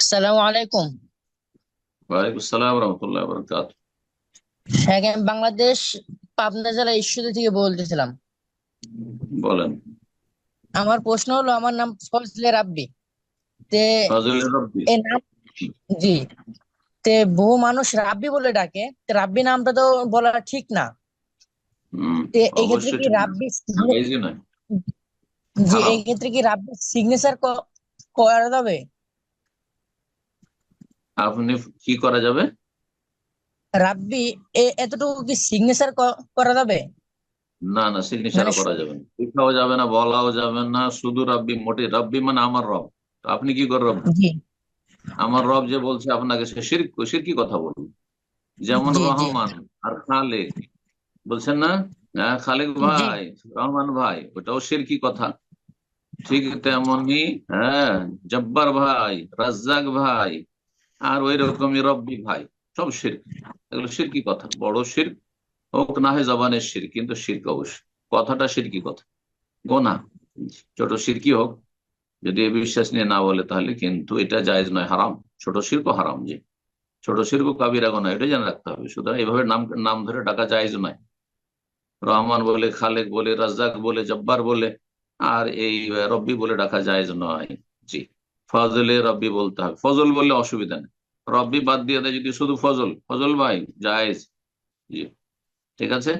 আসসালামু আলাইকুম। ওয়ালাইকুম আসসালাম রহমতুল্লাহ বরকাত হ্যাঁ আমি বাংলাদেশ পাবনা জেলা ঈশ্বরদী থেকে বলতেছিলাম। বলেন। আমার প্রশ্ন হলো আমার নাম ফজলে রাব্বি। তে ফজলে রব্বি। এই নাম জি। তে বহু মানুষ রাব্বি বলে ডাকে। তে রাব্বি নামটা তো বলা ঠিক না। হুম, তে এই ক্ষেত্রে কি রাব্বি জি এই ক্ষেত্রে কি রাব্বি সিগনেচার করা যাবে? আপনি কি করা যাবে? রাব্বি এতটুকু কি সিগনেচার করা যাবে? না না সিগনেচার মানে করা যাবে না। লেখাও যাবে না বলাও যাবে না শুধু রাব্বি মোটে। রাব্বি মানে আমার রব। আপনি কি করে রব? আমার রব যে বলছে আপনাকে সে শিরক শিরকি কথা বলুন যেমন। রহমান আর খালেক। বলছেন না? হ্যাঁ খালেক ভাই রহমান ভাই ওটাও শিরকি কথা? ঠিক তেমনি হ্যাঁ জব্বার ভাই রাজ্জাক ভাই আর ওই রকমই রব্বি ভাই, সব শিরক। এগুলো শিরকি কথা। বড় শিরক হোক, না হয় জবানের শির কিন্তু শিরক অবশ্যই। কথাটা শিরকি কথা। গোনা। ছোট শিরকি হোক, যদি এ বিশ্বাস নিয়ে না বলে, তাহলে কিন্তু এটা জায়েজ নয়, হারাম। ছোট শির্ক হারাম যে। ছোট শির্ক কাবিরা গোনা, এটা জেনে রাখতে হবে। সুতরাং এইভাবে নাম নাম ধরে ডাকা জায়েজ নয়। রহমান বলে, খালেক বলে, রাজ্জাক বলে, জব্বার বলে, আর এই রব্বি বলে ডাকা জায়েজ নয়। জি। ফজলে রব্বি বলতে হবে। ফজল বললে অসুবিধা নেই। রব্বি বাদ দিয়ে দেয় যদি শুধু ফজল। ফজল ভাই, জায়েজ। জি ঠিক আছে?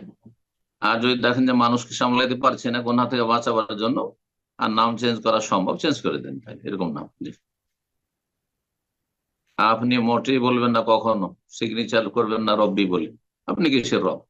আর যদি দেখেন যে মানুষকে সামলাইতে পারছে না গোনা থেকে বাঁচাবার জন্য, আর নাম চেঞ্জ করা সম্ভব, চেঞ্জ করে দেন তাই এরকম নাম। আপনি মোটেই বলবেন না কখনো সিগনেচার করবেন না রব্বি বলে। আপনি কিসের রব?